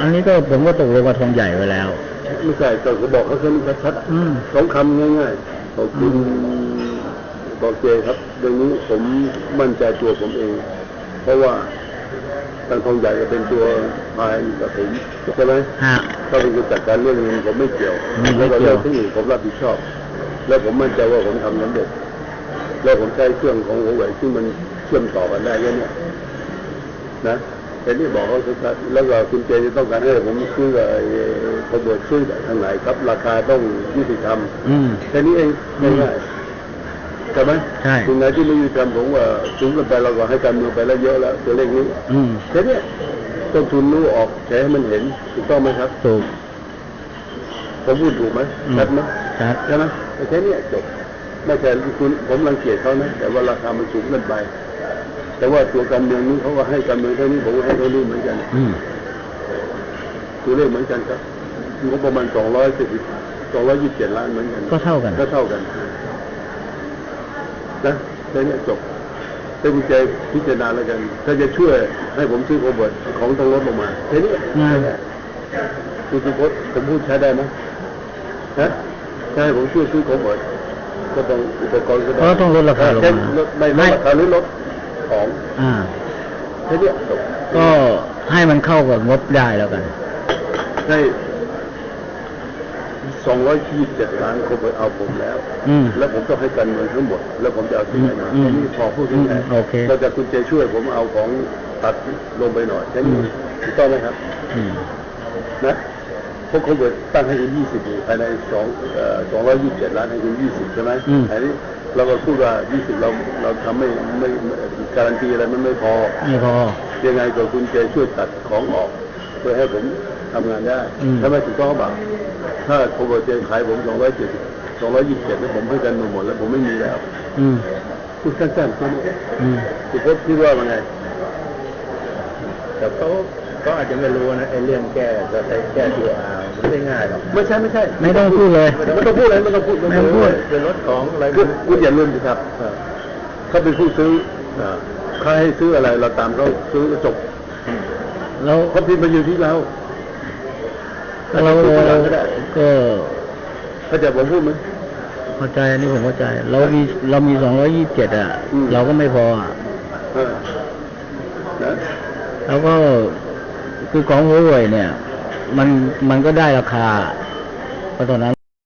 อันนี้ก็ผมก็ตกลงกับทองใหญ่ไว้แล้ว ไม่ใช่ก็เขาบอกเขาแค่นี้ชัดอืมๆสองคำง่ายๆบอกคุณบอกเจครับเรื่องนี้ผมมั่นใจตัวผมเอง เพราะว่าทางทองใหญ่จะเป็นตัวพายกับผมใช่ไหมฮะถ้าเป็นคนจัดการเรื่องเงินผมไม่เกี่ยวไม่เกี่แล้ยววก็เรื่องที่อื่นผมรับผิดชอบ แล้วผมมั่นใจว่าผมทำสำเร็จแล้วผมใช้เครื่องของหัวไหวที่มันเชื่อมต่อกันได้แค่เนี้ยนะ แต่นี่บอกเขาชัดๆแล้วก็คุณเจจะต้องการให้ผมซื้อไอ้ขบวนซื้อทางไหนครับ ราคาต้องยุติธรรมอืมแค่นี้เองง่ายๆใช่ไหมใช่ถึงไหนที่ไม่ยุติธรรมผมว่าสูงเกินไปเราก็ให้การเมืองไปแล้วเยอะแล้วตัวเลขนี้อืมแค่เนี้ยต้นทุนรู้ออกแฉให้มันเห็นถูกต้องไหมครับถูกผมพูดถูกไหมอืมชัดไหมชัดใช่ไหมแต่แค่เนี้ยจบไม่ใช่คุณผมรังเกียจเขานะแต่ว่าราคามันสูงเกินไป แต่ว่าตัวการเมืองนี้เขาก็ให้การเมืองเท่านี้ผมก็ให้เท่านี้เหมือนกันอืมตัวเลขเหมือนกันครับงบประมาณสองร้อยสิบสองร้อยยี่สิบเจ็ดล้านเหมือนกันก็เท่ากันก็เท่ากันนะแค่เนี้ยจบถ้าคุณใจพิจารณาแล้วกัน ถ้าจะช่วยให้ผมซื้อโคเบิร์ตของต้องลดลงมาแค่นี้ง่ายคุณสุพจน์ผมพูดใช้ได้ไหมฮะใช่ผมช่วยซื้อโคเบิร์ตก็ต้องอุปกรณ์ก็ได้ก็ต้องลดราคาลงมาแค่ลดไม่ลไม่ดราคาหรือลด ของ อ่าแค่เนี้ยจบก็ให้มันเข้ากับงบได้แล้วกันให้สองร้อยยี่สิบเจ็ดล้านโคเบิร์ตเอาผมแล้วอืมแล้วผมต้องให้การเมืองทั้งหมด แล้วผมจะเอาที่ไหนมาอืมแค่นี้พอพูดอืมง่ายๆโอเคเราจะคุณเจช่วยผมเอาของตัดลงไปหน่อยแค่นี้อืมถูกต้องไหมครับอืมนะพวกเขาเบิดตั้งให้คุณยี่สิบภายในสองสองร้อยยี่สิบเจ็ดล้านให้คุณยี่สิบใช่ไหมอืมอันนี้ เราก็พูดว่ายี่สิบเราเราทำไม่ไม่ไม่การันตีอะไรมันไม่พอ ไม่พอ ยังไงก็คุณเจช่วยตัดของออก เพื่อให้ผมทำงานได้อืมถ้าไม่ถูกต้องเปล่าถ้าโคเบิร์ตเจขายผมสองร้อยเจ็ดสองร้อยยี่สิบเจ็ดแล้วผมให้กันหมดแล้วผมไม่มีแล้วอืมพูดสั้นๆแค่นี้อืมคุณพจน์คิดว่ามันไง แต่เขาเขาอาจจะไม่รู้นะไอ้เรื่องแก้จะใช้แก้ตัวอา มันไม่ง่ายหรอกไม่ใช่ไม่ใช่ไม่ต้องพูดเลยไม่ต้องพูดเลยไม่ต้องพูดไม่ต้องพูดเป็นรถของอะไรคือคุณอย่าลืมสิครับเขาเป็นผู้ซื้อเขาให้ซื้ออะไรเราตามเขาซื้อก็จบแล้วเขาพิมพ์มาอยู่ที่เราเราซื้อที่หลังก็ได้ก็เขาใจะผมพูดไหมเข้าใจอันนี้ผมเข้าใจ เรามีเรามีสองร้อยยี่สิบเจ็ดอะอืมเราก็ไม่พออะเออนะแล้วก็คือของหัวเว่ยเนี่ย มันมันก็ได้ราคาเพราะตอนนั้น